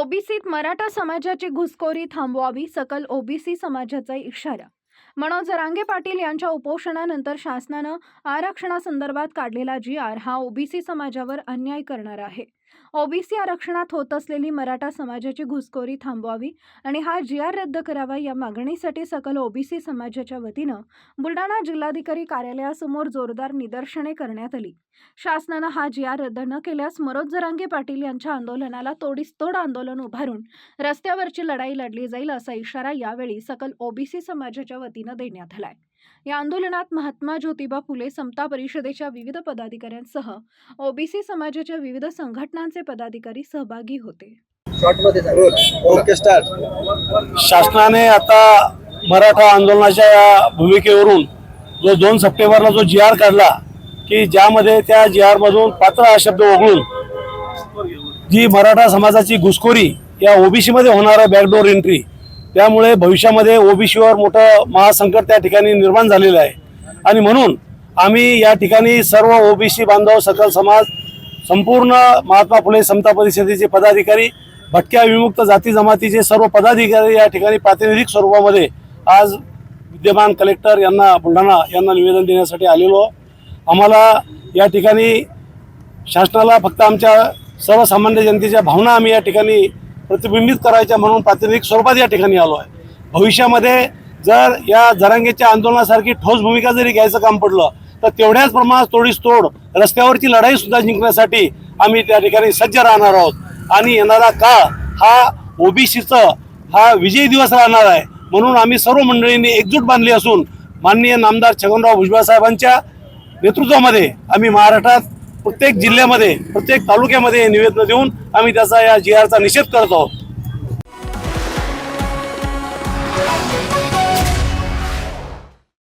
ओबीसीत मराठा समाजाची घुसखोरी थांबवावी सकल ओबीसी समाजाचा इशारा मनोज जरांगे पाटील यांच्या उपोषणानंतर शासनानं आरक्षणासंदर्भात काढलेला जी आर हा ओबीसी समाजावर अन्याय करणार आहे. ओबीसी आरक्षणात होत असलेली मराठा समाजाची घुसखोरी थांबवावी आणि हा जी आर रद्द करावा या मागणीसाठी सकल ओबीसी समाजाच्या वतीनं बुलढाणा जिल्हाधिकारी कार्यालयासमोर जोरदार निदर्शने करण्यात आली. शासनानं हा जी आर रद्द न केल्यास मनोज जरांगे पाटील यांच्या आंदोलनाला तोडीस तोड आंदोलन उभारून रस्त्यावरची लढाई लढली जाईल असा इशारा यावेळी सकल ओबीसी समाजाच्या वतीनं देण्यात आलाय. या आंदोलनात महात्मा ज्योतिबा फुले समता परिषदेच्या विविध पदाधिकाऱ्यांसह ओबीसी समाजाच्या विविध संघटनांचे पदाधिकारी सहभागी होते. ओके स्टार्ट शासनाने आता मराठा आंदोलनाच्या या भूमिकेवरून जो दोन सप्टेंबरला जो जी आर काढला की ज्यामध्ये त्या जी आर मधून पात्र हा शब्द वगळून जी मराठा समाजाची घुसखोरी या ओबीसी मध्ये होणारा बॅकडोर एंट्री त्यामुळे भविष्यामध्ये ओबीसीवर मोठं महासंकट त्या ठिकाणी निर्माण झालेलं आहे. आणि म्हणून आम्ही या ठिकाणी सर्व ओबीसी बांधव सकल समाज संपूर्ण महात्मा फुले समता परिषदेचे पदाधिकारी भटक्या विमुक्त जाती जमातीचे सर्व पदाधिकारी या ठिकाणी प्रातिनिधिक स्वरूपामध्ये आज विद्यमान कलेक्टर यांना बुलढाणा यांना निवेदन देण्यासाठी आलेलो आम्हाला या ठिकाणी शासनाला फक्त आमच्या सर्वसामान्य जनतेच्या भावना आम्ही या ठिकाणी प्रतिबिंबित करायच्या म्हणून प्रातिनिधिक स्वरूपात या ठिकाणी आलो आहे. भविष्यामध्ये जर या जरांगेच्या आंदोलनासारखी ठोस भूमिका जरी घ्यायचं काम पडलं तर तेवढ्याच प्रमाणात तोडीस तोड रस्त्यावरची लढाई सुद्धा जिंकण्यासाठी आम्ही त्या ठिकाणी सज्ज राहणार आहोत. आणि येणारा काळ हा ओबीसीचं हा विजयी दिवस राहणार आहे. म्हणून आम्ही सर्व मंडळींनी एकजूट बांधली असून माननीय नामदार छगनराव भुजबळ साहेबांच्या नेतृत्वामध्ये आम्ही महाराष्ट्रात प्रत्येक जिल्ह्यामध्ये प्रत्येक तालुक्यामध्ये निवेदन देऊन आम्ही त्याचा या जी आरचा निषेध करतो आहोत.